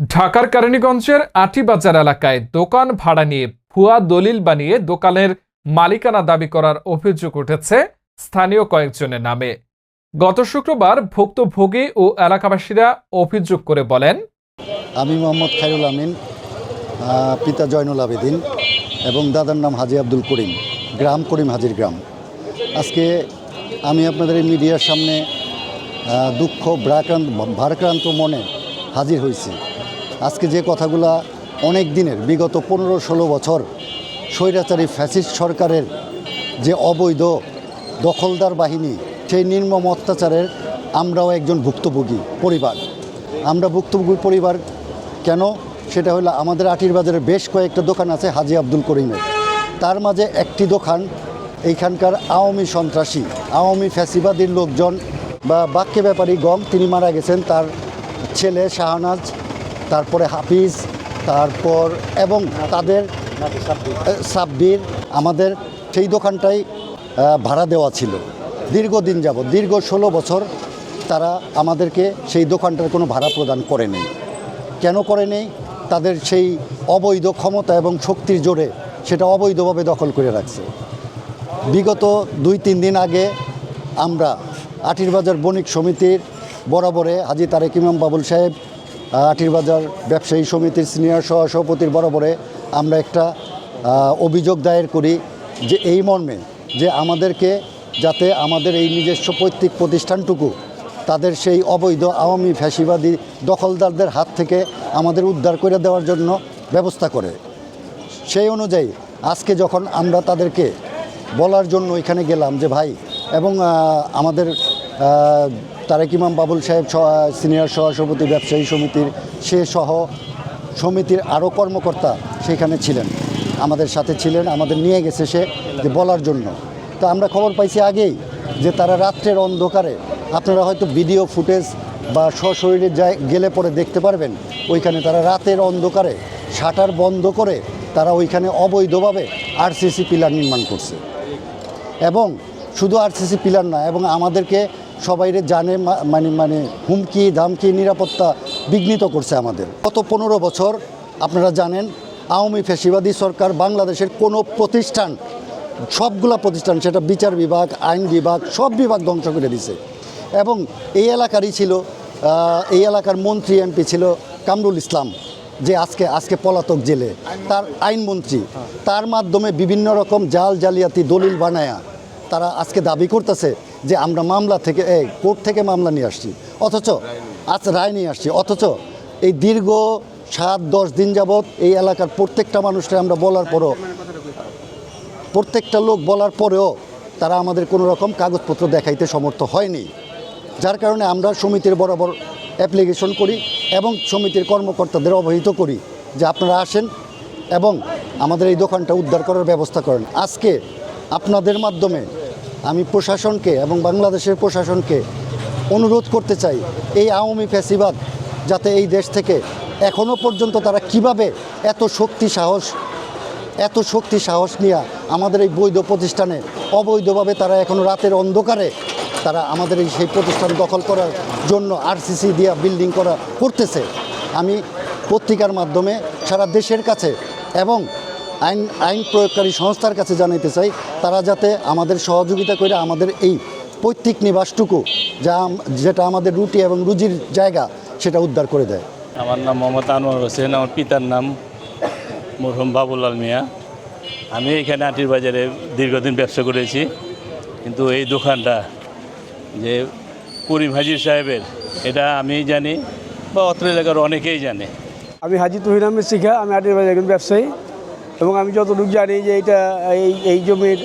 ঢাকার কেরানীগঞ্জের আটিবাজার এলাকায় দোকান ভাড়া নিয়ে ভুয়া দলিল বানিয়ে দোকানের মালিকানা দাবি করার অভিযোগ উঠেছে স্থানীয় কয়েকজনের নামে। গত শুক্রবার ভুক্তভোগী ও এলাকাবাসীরা অভিযোগ করে বলেন, আমি মোহাম্মদ খায়রুল আমিন পিতা জয়নুল আবেদিন এবং দাদার নাম হাজি আব্দুল করিম, গ্রাম করিম হাজির গ্রাম। আজকে আমি আপনাদের এই মিডিয়ার সামনে দুঃখ ভারাক্রান্ত মনে হাজির হয়েছি। আজকে যে কথাগুলা অনেক দিনের, বিগত পনেরো ষোলো বছর স্বৈরাচারী ফ্যাসিস্ট সরকারের যে অবৈধ দখলদার বাহিনী, সেই নির্মম অত্যাচারের আমরাও একজন ভুক্তভোগী পরিবার। আমরা ভুক্তভোগী পরিবার কেন? সেটা হলো আমাদের আটির বাজারে বেশ কয়েকটা দোকান আছে হাজি আব্দুল করিমের। তার মাঝে একটি দোকান, এইখানকার আওয়ামী সন্ত্রাসী, আওয়ামী ফ্যাসিবাদীর লোকজন বা বাক্যে ব্যাপারী গম তিনি মারা গেছেন, তার ছেলে শাহনাজ তারপরে হাফিজ, তারপর এবং তাদের সাব্বির, আমাদের সেই দোকানটাই ভাড়া দেওয়া ছিল। দীর্ঘদিন যাবৎ, দীর্ঘ ষোলো বছর তারা আমাদেরকে সেই দোকানটার কোনো ভাড়া প্রদান করেনি। কেন করেনি? তাদের সেই অবৈধ ক্ষমতা এবং শক্তির জোরে সেটা অবৈধভাবে দখল করে রাখছে। বিগত দুই, তিন দিন আগে আমরা আটিরবাজার বণিক সমিতির বরাবরে হাজি তারেক ইমাম বাবুল সাহেব আটিরবাজার ব্যবসায়ী সমিতির সিনিয়র সহ সভাপতির বরাবরে আমরা একটা অভিযোগ দায়ের করি যে এই মর্মে যে আমাদেরকে যাতে আমাদের এই নিজস্ব পৈতৃক প্রতিষ্ঠানটুকু, তাদের সেই অবৈধ আওয়ামী ফ্যাসিবাদী দখলদারদের হাত থেকে আমাদের উদ্ধার করে দেওয়ার জন্য ব্যবস্থা করে। সেই অনুযায়ী আজকে যখন আমরা তাদেরকে বলার জন্য এখানে গেলাম যে ভাই, এবং আমাদের তারেক ইমাম বাবুল সাহেব সিনিয়র সহসভাপতি, ব্যবসায়ী সমিতির, সে সহ সমিতির আরও কর্মকর্তা সেখানে ছিলেন। আমাদের সাথে ছিলেন, আমাদের নিয়ে গেছে সে যে বলার জন্য। তো আমরা খবর পাইছি আগেই যে তারা রাত্রের অন্ধকারে, আপনারা হয়তো ভিডিও ফুটেজ বা সশরীরে যায় গেলে পরে দেখতে পারবেন, ওইখানে তারা রাতের অন্ধকারে, শাটার বন্ধ করে তারা ওইখানে অবৈধভাবে আরসিসি পিলার নির্মাণ করছে। এবং শুধু আরসিসি পিলার না, এবং আমাদেরকে সবাইরে জানে মানে মানে হুমকি, ধামকি, নিরাপত্তা বিঘ্নিত করছে আমাদের। গত পনেরো বছর আপনারা জানেন, আওয়ামী ফ্যাসিবাদী সরকার বাংলাদেশের কোনো প্রতিষ্ঠান, সবগুলা প্রতিষ্ঠান, সেটা বিচার বিভাগ, আইন বিভাগ, সব বিভাগ ধ্বংস করে দিছে। এবং এই এলাকারই ছিল এই এলাকার মন্ত্রী, এমপি ছিল কামরুল ইসলাম, যে আজকে আজকে পলাতক জেলে। তার আইনমন্ত্রী তার মাধ্যমে বিভিন্ন রকম জাল জালিয়াতি দলিল বানায়া তারা আজকে দাবি করতেছে যে আমরা মামলা থেকে, এই কোর্ট থেকে মামলা নিয়ে আসছি। অথচ আজ রায় নিয়ে আসছি। অথচ এই দীর্ঘ সাত, দশ দিন যাবৎ এই এলাকার প্রত্যেকটা মানুষকে আমরা বলার পরও, প্রত্যেকটা লোক বলার পরেও তারা আমাদের কোনো রকম কাগজপত্র দেখাইতে সমর্থ হয়নি। যার কারণে আমরা সমিতির বরাবর অ্যাপ্লিকেশন করি এবং সমিতির কর্মকর্তাদের অবহিত করি যে আপনারা আসেন এবং আমাদের এই দোকানটা উদ্ধার করার ব্যবস্থা করেন। আজকে আপনাদের মাধ্যমে প্রশাসনকে এবং বাংলাদেশের প্রশাসনকে অনুরোধ করতে চাই এই আওয়ামী ফ্যাসিবাদ যাতে এই দেশ থেকে এখনও পর্যন্ত তারা কীভাবে এত শক্তি সাহস, এত শক্তি সাহস নিয়ে আমাদের এই বৈধ প্রতিষ্ঠানে, অবৈধভাবে তারা এখনও রাতের অন্ধকারে তারা আমাদের এই সেই প্রতিষ্ঠান দখল করার জন্য আরসিসি দিয়া বিল্ডিং করা করতেছে। আমি পত্রিকার মাধ্যমে সারা দেশের কাছে এবং আইন আইন প্রয়োগকারী সংস্থার কাছে জানাইতে চাই তারা যাতে আমাদের সহযোগিতা করে আমাদের এই পৈতৃক নিবাসটুকু যা যেটা আমাদের রুটি এবং রুজির জায়গা সেটা উদ্ধার করে দেয়। আমার নাম মোহাম্মদ আনোয়ার হোসেন আমার পিতার নাম মরহুম বাবুলাল মিয়া। আমি এখানে আটির বাজারে দীর্ঘদিন ব্যবসা করেছি কিন্তু এই দোকানটা যে করিম হাজির সাহেবের এটা আমি জানি বা অত্র এলাকার অনেকেই জানে। আমি হাজি তুহিন আহমেদ শিখা আমি আটের বাজার একজন ব্যবসায়ী। এবং আমি যতটুকু জানি যে এইটা এই এই জমির,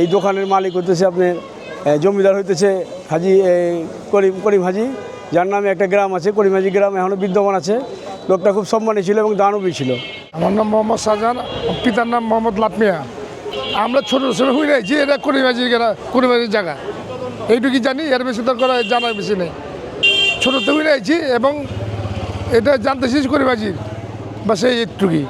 এই দোকানের মালিক হইতেছে আপনার জমিদার হইতেছে হাজি করিম করিম হাজি। যার নামে একটা গ্রাম আছে, করিম হাজি গ্রাম এখনও বিদ্যমান আছে। লোকটা খুব সম্মানী ছিল এবং দানবী ছিল। আমার নাম মোহাম্মদ শাহজাহান পিতার নাম মোহাম্মদ লাটমিয়া। আমরা ছোট ছোট হয়ে রয়েছি এটা করিবাজি করিবাজির জায়গা। এইটুকু জানি, এর বেশি তো করা জানার বেশি নেই। ছোটোতে হয়ে রয়েছি এবং এটা জানতে চেয়েছি করিবাজির বা সেই একটুকুই।